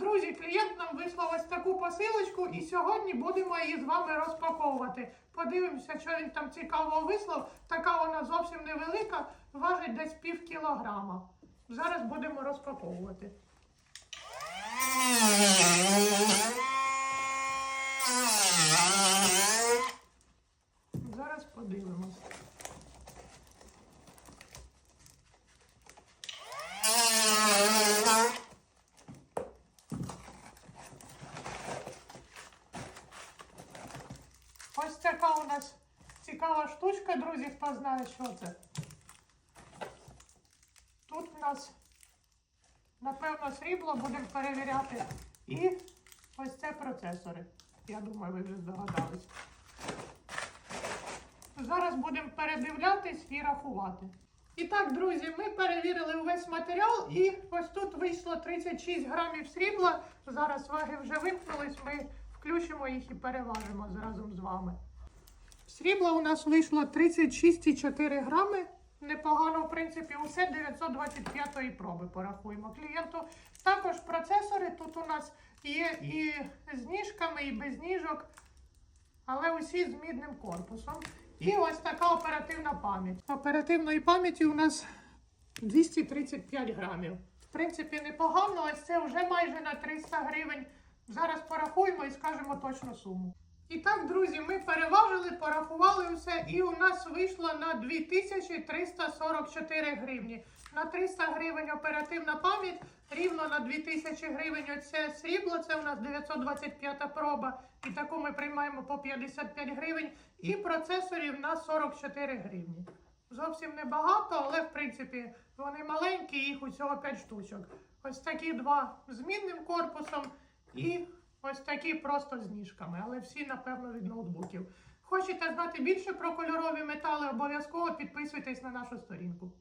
Друзі, клієнт нам вислав ось таку посилочку, і сьогодні будемо її з вами розпаковувати. Подивимося, що він там цікавого вислав. Така вона зовсім невелика, важить десь пів кілограма. Зараз будемо розпаковувати. Зараз подивимось. Ось така у нас цікава штучка, друзі, хто знає, що це. Тут у нас, напевно, срібло будемо перевіряти. І ось це процесори. Я думаю, ви вже здогадались. Зараз будемо передивлятись і рахувати. І так, друзі, ми перевірили увесь матеріал, і ось тут вийшло 36 грамів срібла. Зараз ваги вже вимкнулись, ми включимо їх і переважимо разом з вами. Срібла у нас вийшло 36,4 грами. Непогано, в принципі, усе 925 проби порахуємо клієнту. Також процесори тут у нас є і з ніжками, і без ніжок, але усі з мідним корпусом. І ось така оперативна пам'ять. Оперативної пам'яті у нас 235 грамів. В принципі, непогано, ось це вже майже на 300 гривень. Зараз порахуємо і скажемо точну суму. І так, друзі, ми переважили, порахували все, і у нас вийшло на 2344 гривні. На 300 гривень оперативна пам'ять, рівно на 2000 гривень оце срібло, це у нас 925 проба. І таку ми приймаємо по 55 гривень. І процесорів на 44 гривні. Зовсім небагато, але в принципі вони маленькі, їх усього 5 штучок. Ось такі два з мінним корпусом і ось такі просто з ніжками, але всі, напевно, від ноутбуків. Хочете знати більше про кольорові метали, обов'язково підписуйтесь на нашу сторінку.